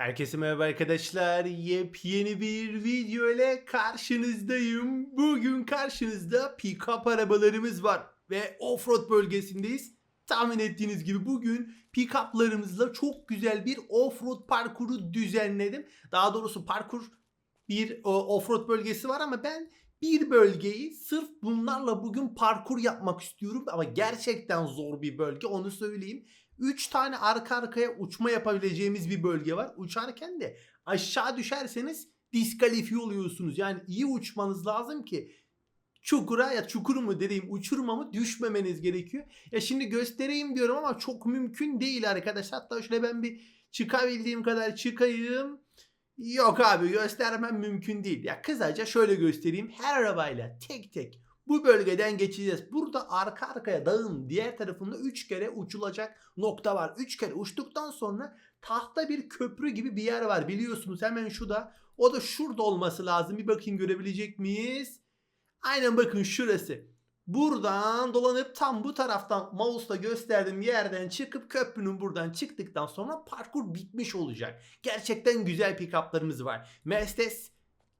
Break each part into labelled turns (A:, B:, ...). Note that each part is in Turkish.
A: Herkese merhaba arkadaşlar. Yepyeni bir video ile karşınızdayım. Bugün karşınızda pick-up arabalarımız var ve offroad bölgesindeyiz. Tahmin ettiğiniz gibi bugün pick-up'larımızla çok güzel bir offroad parkuru düzenledim. Daha doğrusu parkur bir o, offroad bölgesi var ama ben bir bölgeyi sırf bunlarla bugün parkur yapmak istiyorum ama gerçekten zor bir bölge onu söyleyeyim. 3 tane arka arkaya uçma yapabileceğimiz bir bölge var. Uçarken de aşağı düşerseniz diskalifiye oluyorsunuz. Yani iyi uçmanız lazım ki çukura ya çukur mu dediğim uçuruma mı düşmemeniz gerekiyor. Ya şimdi göstereyim diyorum ama çok mümkün değil arkadaşlar. Hatta şöyle ben bir çıkabildiğim kadar çıkayım. Yok abi göstermem mümkün değil. Ya kısaca şöyle göstereyim. Her arabayla tek tek bu bölgeden geçeceğiz. Burada arka arkaya dağın diğer tarafında 3 kere uçulacak nokta var. 3 kere uçtuktan sonra tahta bir köprü gibi bir yer var biliyorsunuz hemen şu da. O da şurada olması lazım. Bir bakayım görebilecek miyiz? Aynen bakın şurası. Buradan dolanıp tam bu taraftan mouse'la gösterdiğim yerden çıkıp köprünün buradan çıktıktan sonra parkur bitmiş olacak. Gerçekten güzel pick-up'larımız var. Mercedes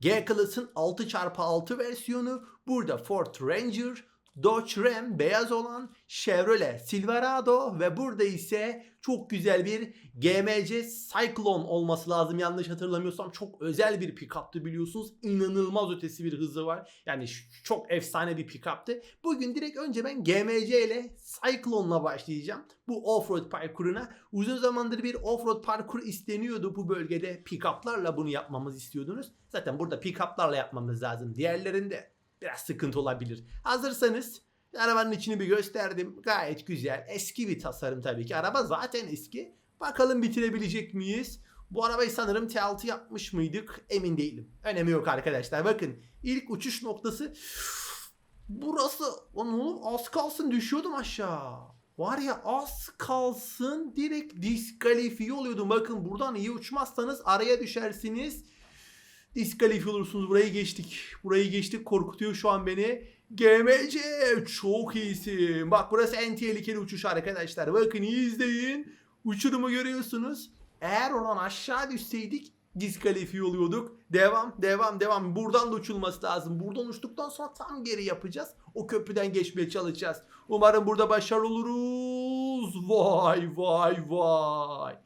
A: G-Class'ın 6x6 versiyonu, burada Ford Ranger, Dodge Ram beyaz olan, Chevrolet Silverado ve burada ise çok güzel bir GMC Cyclone olması lazım yanlış hatırlamıyorsam. Çok özel bir pick-up'tı biliyorsunuz. İnanılmaz ötesi bir hızı var. Yani çok efsane bir pick-up'tı. Bugün direkt önce ben GMC ile Cyclone'la başlayacağım. Bu offroad parkuruna. Uzun zamandır bir offroad parkur isteniyordu bu bölgede. Pick-up'larla bunu yapmamız istiyordunuz. Zaten burada pick-up'larla yapmamız lazım. Diğerlerinde biraz sıkıntı olabilir. Hazırsanız arabanın içini bir gösterdim. Gayet güzel. Eski bir tasarım tabii ki. Araba zaten eski. Bakalım bitirebilecek miyiz? Bu arabayı sanırım T6 yapmış mıydık? Emin değilim. Önemi yok arkadaşlar. Bakın ilk uçuş noktası burası. Lan oğlum az kalsın düşüyordum aşağı. Var ya az kalsın direkt diskalifiye oluyordum. Bakın buradan iyi uçmazsanız araya düşersiniz. Diskalifiye olursunuz. Burayı geçtik. Burayı geçtik. Korkutuyor şu an beni. GMC çok iyisin. Bak burası en tehlikeli uçuş arkadaşlar. Bakın iyi izleyin. Uçurumu görüyorsunuz. Eğer oradan aşağı düşseydik diskalifiye oluyorduk. Devam, devam, devam. Buradan da uçulması lazım. Buradan uçtuktan sonra tam geri yapacağız. O köprüden geçmeye çalışacağız. Umarım burada başarılı oluruz. Vay vay vay.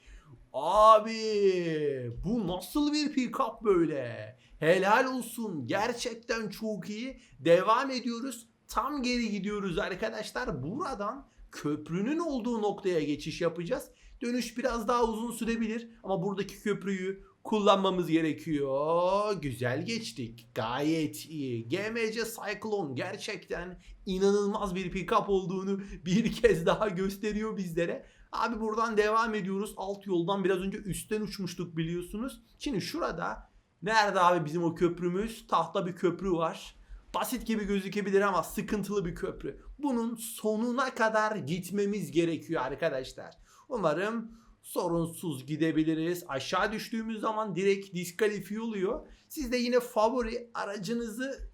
A: Abi bu nasıl bir pick-up böyle? Helal olsun. Gerçekten çok iyi. Devam ediyoruz. Tam geri gidiyoruz arkadaşlar. Buradan köprünün olduğu noktaya geçiş yapacağız. Dönüş biraz daha uzun sürebilir ama buradaki köprüyü kullanmamız gerekiyor. Güzel geçtik. Gayet iyi. GMC Cyclone gerçekten inanılmaz bir pick-up olduğunu bir kez daha gösteriyor bizlere. Abi buradan devam ediyoruz. Alt yoldan biraz önce üstten uçmuştuk biliyorsunuz. Şimdi şurada nerede abi bizim o köprümüz? Tahta bir köprü var. Basit gibi gözükebilir ama sıkıntılı bir köprü. Bunun sonuna kadar gitmemiz gerekiyor arkadaşlar. Umarım sorunsuz gidebiliriz. Aşağı düştüğümüz zaman direkt diskalifiye oluyor. Siz de yine favori aracınızı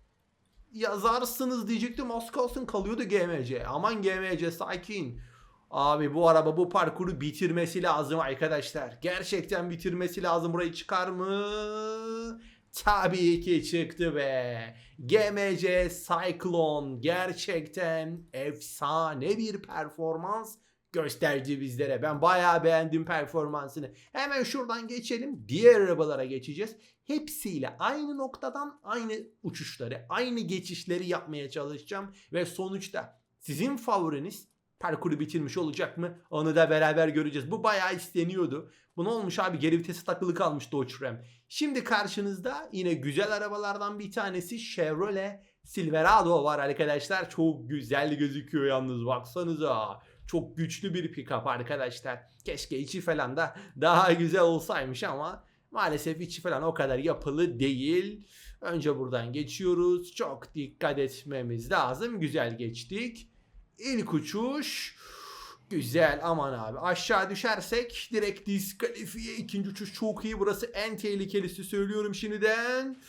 A: yazarsınız diyecektim. Az kalsın kalıyordu GMC. Aman GMC sakin. Abi bu araba bu parkuru bitirmesi lazım arkadaşlar. Gerçekten bitirmesi lazım. Burayı çıkar mı? Tabii ki çıktı be. GMC Cyclone gerçekten efsane bir performans gösterdi bizlere. Ben bayağı beğendim performansını. Hemen şuradan geçelim. Diğer arabalara geçeceğiz. Hepsiyle aynı noktadan aynı uçuşları, aynı geçişleri yapmaya çalışacağım. Ve sonuçta sizin favoriniz parkuru bitirmiş olacak mı? Onu da beraber göreceğiz. Bu bayağı isteniyordu. Bu ne olmuş abi? Geri vitesi takılı kalmış Dodge Ram. Şimdi karşınızda yine güzel arabalardan bir tanesi Chevrolet Silverado var arkadaşlar. Çok güzel gözüküyor yalnız baksanıza. Çok güçlü bir pick-up arkadaşlar. Keşke içi falan da daha güzel olsaymış ama maalesef içi falan o kadar yapılı değil. Önce buradan geçiyoruz. Çok dikkat etmemiz lazım. Güzel geçtik. İlk uçuş. Güzel aman abi. Aşağı düşersek direkt diskalifiye. İkinci uçuş çok iyi. Burası en tehlikelisi söylüyorum şimdiden.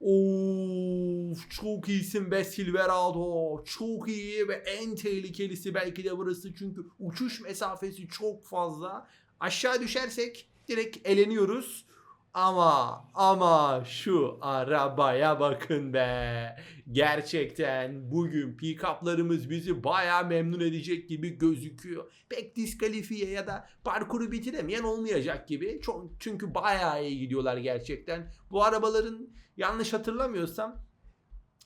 A: Of çok iyisin be Silverado. Çok iyi ve en tehlikelisi belki de burası. Çünkü uçuş mesafesi çok fazla. Aşağı düşersek direkt eleniyoruz. Ama ama şu arabaya bakın be. Gerçekten bugün pick-up'larımız bizi bayağı memnun edecek gibi gözüküyor. Pek diskalifiye ya da parkuru bitiremeyen olmayacak gibi. Çünkü bayağı iyi gidiyorlar gerçekten. Bu arabaların yanlış hatırlamıyorsam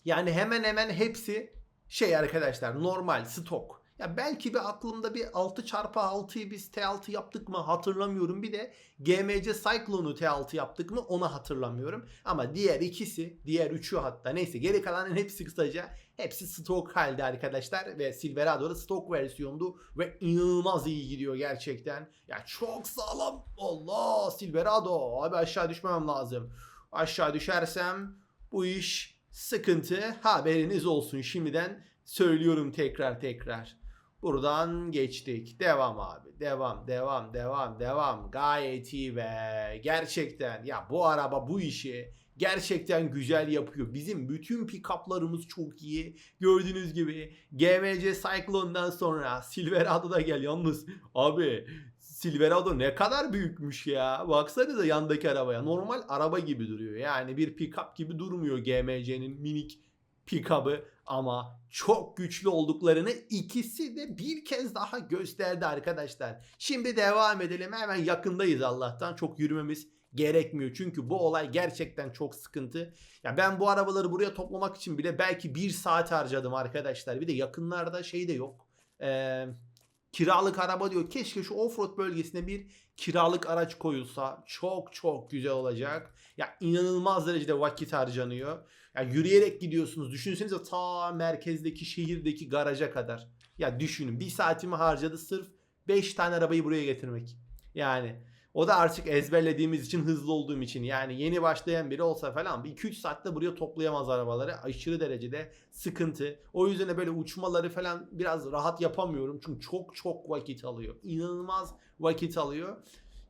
A: yani hemen hemen hepsi şey arkadaşlar normal stok. Ya belki bir aklımda bir 6x6'yı biz T6 yaptık mı hatırlamıyorum. Bir de GMC Cyclone'u T6 yaptık mı onu hatırlamıyorum. Ama diğer ikisi, diğer üçü hatta neyse geri kalanın hepsi kısaca hepsi stok halde arkadaşlar. Ve Silverado'da stok versiyondu ve inanılmaz iyi gidiyor gerçekten. Ya çok sağlam. Allah Silverado. Abi aşağı düşmemem lazım. Aşağı düşersem bu iş sıkıntı. Haberiniz olsun şimdiden söylüyorum tekrar tekrar. Buradan geçtik. Devam abi. Devam, devam, devam, devam. Gayet iyi be. Gerçekten ya bu araba bu işi gerçekten güzel yapıyor. Bizim bütün pick-up'larımız çok iyi. Gördüğünüz gibi GMC Cyclone'dan sonra Silverado da gel yalnız. Abi Silverado ne kadar büyükmüş ya. Baksanıza yandaki arabaya. Normal araba gibi duruyor. Yani bir pick-up gibi durmuyor GMC'nin minik pick-up'ı ama çok güçlü olduklarını ikisi de bir kez daha gösterdi arkadaşlar. Şimdi devam edelim. Hemen yakındayız Allah'tan. Çok yürümemiz gerekmiyor. Çünkü bu olay gerçekten çok sıkıntı. Ya ben bu arabaları buraya toplamak için bile belki bir saat harcadım arkadaşlar. Bir de yakınlarda şey de yok. Ee, kiralık araba diyor. Keşke şu offroad bölgesine bir kiralık araç koyulsa çok çok güzel olacak. Ya inanılmaz derecede vakit harcanıyor. Ya yürüyerek gidiyorsunuz. Düşünsenize ta merkezdeki şehirdeki garaja kadar. Ya düşünün bir saatimi harcadı sırf 5 tane arabayı buraya getirmek. Yani o da artık ezberlediğimiz için hızlı olduğum için yani yeni başlayan biri olsa falan bir 2-3 saatte buraya toplayamaz arabaları. Aşırı derecede sıkıntı. O yüzden de böyle uçmaları falan biraz rahat yapamıyorum. Çünkü çok çok vakit alıyor. İnanılmaz vakit alıyor.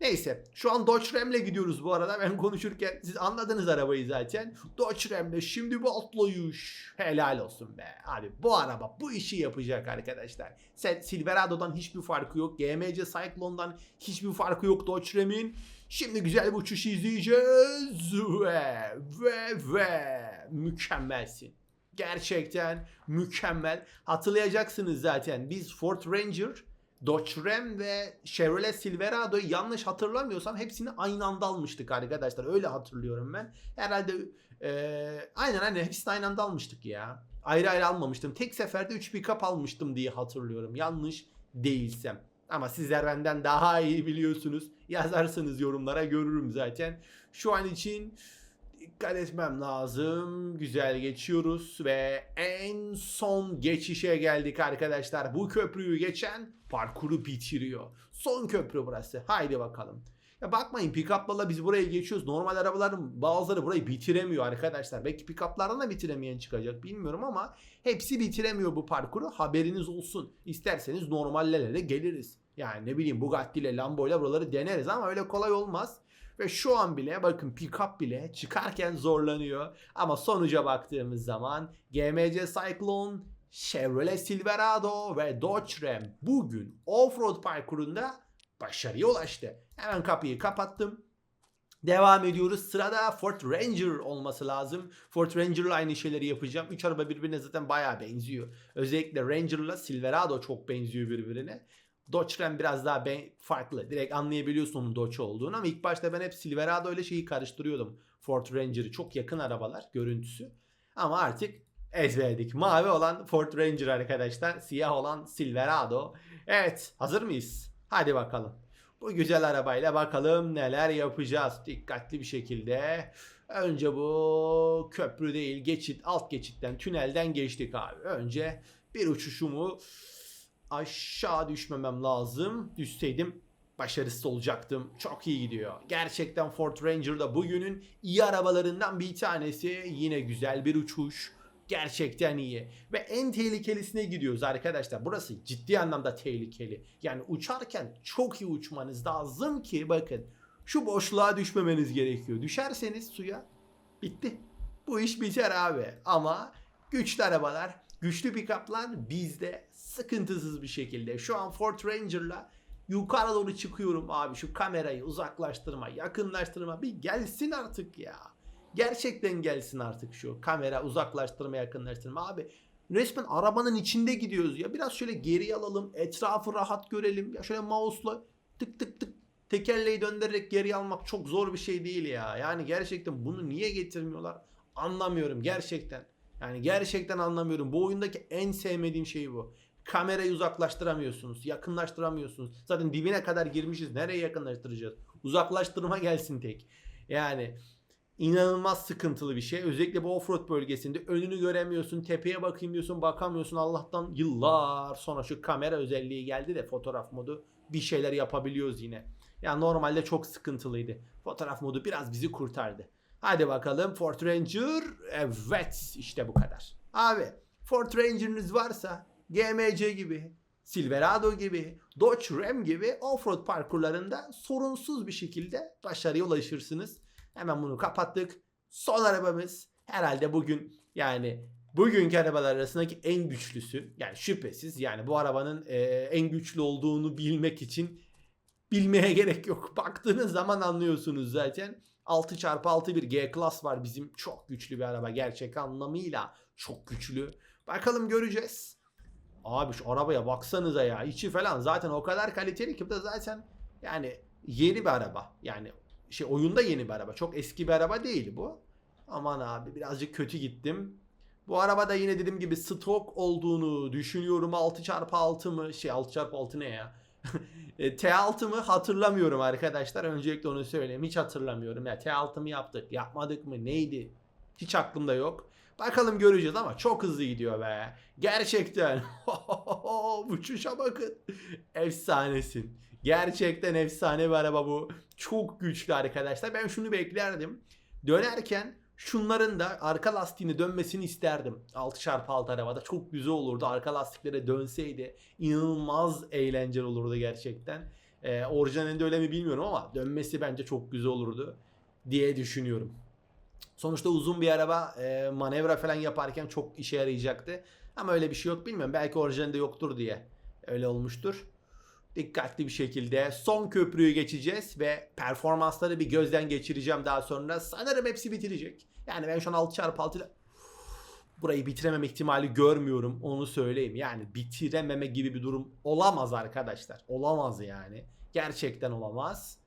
A: Neyse şu an Dodge Ram'le gidiyoruz bu arada. Ben konuşurken siz anladınız arabayı zaten. Dodge Ram'le şimdi bu atlayış. Helal olsun be. Abi bu araba bu işi yapacak arkadaşlar. Sen Silverado'dan hiçbir farkı yok. GMC Cyclone'dan hiçbir farkı yok Dodge Ram'in. Şimdi güzel bir uçuş izleyeceğiz. Ve ve ve mükemmelsin. Gerçekten mükemmel. Hatırlayacaksınız zaten biz Ford Ranger Dodge Ram ve Chevrolet Silverado'yu yanlış hatırlamıyorsam hepsini aynı anda almıştık arkadaşlar. Öyle hatırlıyorum ben. Herhalde e, aynen aynen hepsini aynı anda almıştık ya. Ayrı ayrı almamıştım. Tek seferde 3 pick-up almıştım diye hatırlıyorum. Yanlış değilsem. Ama sizler benden daha iyi biliyorsunuz. Yazarsanız yorumlara görürüm zaten. Şu an için dikkat etmem lazım. Güzel geçiyoruz ve en son geçişe geldik arkadaşlar. Bu köprüyü geçen parkuru bitiriyor. Son köprü burası. Haydi bakalım. Ya bakmayın pick-up'larla biz buraya geçiyoruz. Normal arabaların bazıları burayı bitiremiyor arkadaşlar. Belki pick-up'lardan da bitiremeyen çıkacak bilmiyorum ama hepsi bitiremiyor bu parkuru. Haberiniz olsun. İsterseniz normallerle de geliriz. Yani ne bileyim Bugatti ile Lambo ile buraları deneriz ama öyle kolay olmaz. Ve şu an bile bakın pick-up bile çıkarken zorlanıyor. Ama sonuca baktığımız zaman GMC Cyclone, Chevrolet Silverado ve Dodge Ram bugün offroad parkurunda başarıya ulaştı. Hemen kapıyı kapattım. Devam ediyoruz. Sırada Ford Ranger olması lazım. Ford Ranger'la aynı şeyleri yapacağım. Üç araba birbirine zaten bayağı benziyor. Özellikle Ranger'la Silverado çok benziyor birbirine. Dodge Ram biraz daha ben, farklı. Direkt anlayabiliyorsun onun Dodge olduğunu ama ilk başta ben hep Silverado ile şeyi karıştırıyordum. Ford Ranger'ı çok yakın arabalar görüntüsü. Ama artık ezberledik. Mavi olan Ford Ranger arkadaşlar. Siyah olan Silverado. Evet hazır mıyız? Hadi bakalım. Bu güzel arabayla bakalım neler yapacağız. Dikkatli bir şekilde. Önce bu köprü değil geçit alt geçitten tünelden geçtik abi. Önce bir uçuşumu aşağı düşmemem lazım. Düşseydim başarısız olacaktım. Çok iyi gidiyor. Gerçekten Ford Ranger da bugünün iyi arabalarından bir tanesi. Yine güzel bir uçuş. Gerçekten iyi. Ve en tehlikelisine gidiyoruz arkadaşlar. Burası ciddi anlamda tehlikeli. Yani uçarken çok iyi uçmanız lazım ki bakın şu boşluğa düşmemeniz gerekiyor. Düşerseniz suya bitti. Bu iş biter abi. Ama güçlü arabalar, güçlü pick-up'lar bizde sıkıntısız bir şekilde. Şu an Ford Ranger'la yukarı doğru çıkıyorum abi şu kamerayı uzaklaştırma, yakınlaştırma bir gelsin artık ya. Gerçekten gelsin artık şu kamera uzaklaştırma, yakınlaştırma abi. Resmen arabanın içinde gidiyoruz ya. Biraz şöyle geri alalım, etrafı rahat görelim. Ya şöyle mouse'la tık tık tık tekerleği döndürerek geri almak çok zor bir şey değil ya. Yani gerçekten bunu niye getirmiyorlar anlamıyorum gerçekten. Yani gerçekten anlamıyorum. Bu oyundaki en sevmediğim şey bu. Kamerayı uzaklaştıramıyorsunuz, yakınlaştıramıyorsunuz. Zaten dibine kadar girmişiz. Nereye yakınlaştıracağız? Uzaklaştırma gelsin tek. Yani inanılmaz sıkıntılı bir şey. Özellikle bu offroad bölgesinde önünü göremiyorsun, tepeye bakayım diyorsun, bakamıyorsun. Allah'tan yıllar sonra şu kamera özelliği geldi de fotoğraf modu bir şeyler yapabiliyoruz yine. Yani normalde çok sıkıntılıydı. Fotoğraf modu biraz bizi kurtardı. Hadi bakalım Ford Ranger. Evet işte bu kadar. Abi Ford Ranger'ınız varsa GMC gibi, Silverado gibi, Dodge Ram gibi offroad parkurlarında sorunsuz bir şekilde başarıya ulaşırsınız. Hemen bunu kapattık. Son arabamız herhalde bugün yani bugünkü arabalar arasındaki en güçlüsü. Yani şüphesiz yani bu arabanın e, en güçlü olduğunu bilmek için bilmeye gerek yok. Baktığınız zaman anlıyorsunuz zaten. 6x6 bir G Class var bizim. Çok güçlü bir araba gerçek anlamıyla. Çok güçlü. Bakalım göreceğiz. Abi şu arabaya baksanıza ya. içi falan zaten o kadar kaliteli ki bu da zaten yani yeni bir araba. Yani şey oyunda yeni bir araba. Çok eski bir araba değil bu. Aman abi birazcık kötü gittim. Bu arabada yine dediğim gibi stok olduğunu düşünüyorum. 6x6 mı? Şey 6x6 ne ya? E, T6 mı hatırlamıyorum arkadaşlar. Öncelikle onu söyleyeyim. Hiç hatırlamıyorum. Ya T6 mı yaptık? Yapmadık mı? Neydi? Hiç aklımda yok. Bakalım göreceğiz ama çok hızlı gidiyor be. Gerçekten. Uçuşa bakın. Efsanesin. Gerçekten efsane bir araba bu. Çok güçlü arkadaşlar. Ben şunu beklerdim. Dönerken şunların da arka lastiğini dönmesini isterdim. 6x6 arabada çok güzel olurdu. Arka lastiklere dönseydi inanılmaz eğlenceli olurdu gerçekten. Ee, orijinalinde öyle mi bilmiyorum ama dönmesi bence çok güzel olurdu diye düşünüyorum. Sonuçta uzun bir araba e, manevra falan yaparken çok işe yarayacaktı. Ama öyle bir şey yok bilmiyorum. Belki orijinalinde yoktur diye öyle olmuştur. Dikkatli bir şekilde son köprüyü geçeceğiz ve performansları bir gözden geçireceğim daha sonra. Sanırım hepsi bitirecek. Yani ben şu an 6x6 ile burayı bitirememe ihtimali görmüyorum. Onu söyleyeyim. Yani bitirememe gibi bir durum olamaz arkadaşlar. Olamaz yani. Gerçekten olamaz.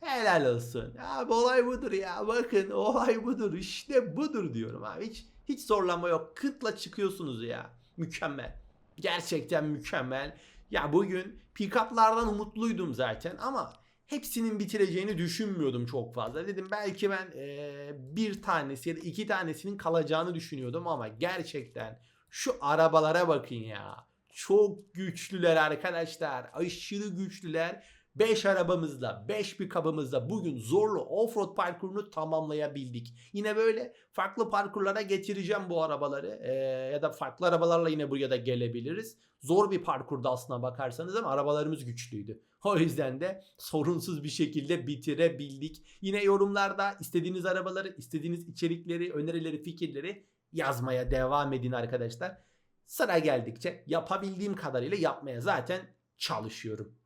A: Helal olsun. Abi olay budur ya. Bakın olay budur. İşte budur diyorum abi. Hiç hiç zorlama yok. Kıtla çıkıyorsunuz ya. Mükemmel. Gerçekten mükemmel. Ya bugün pick-up'lardan umutluydum zaten ama hepsinin bitireceğini düşünmüyordum çok fazla. Dedim belki ben eee, bir tanesi ya da iki tanesinin kalacağını düşünüyordum ama gerçekten şu arabalara bakın ya. Çok güçlüler arkadaşlar. Aşırı güçlüler. 5 arabamızla, 5 pick-up'ımızla bugün zorlu offroad parkurunu tamamlayabildik. Yine böyle farklı parkurlara getireceğim bu arabaları. Ee, ya da farklı arabalarla yine buraya da gelebiliriz. Zor bir parkurda aslına bakarsanız ama arabalarımız güçlüydü. O yüzden de sorunsuz bir şekilde bitirebildik. Yine yorumlarda istediğiniz arabaları, istediğiniz içerikleri, önerileri, fikirleri yazmaya devam edin arkadaşlar. Sıra geldikçe yapabildiğim kadarıyla yapmaya zaten çalışıyorum.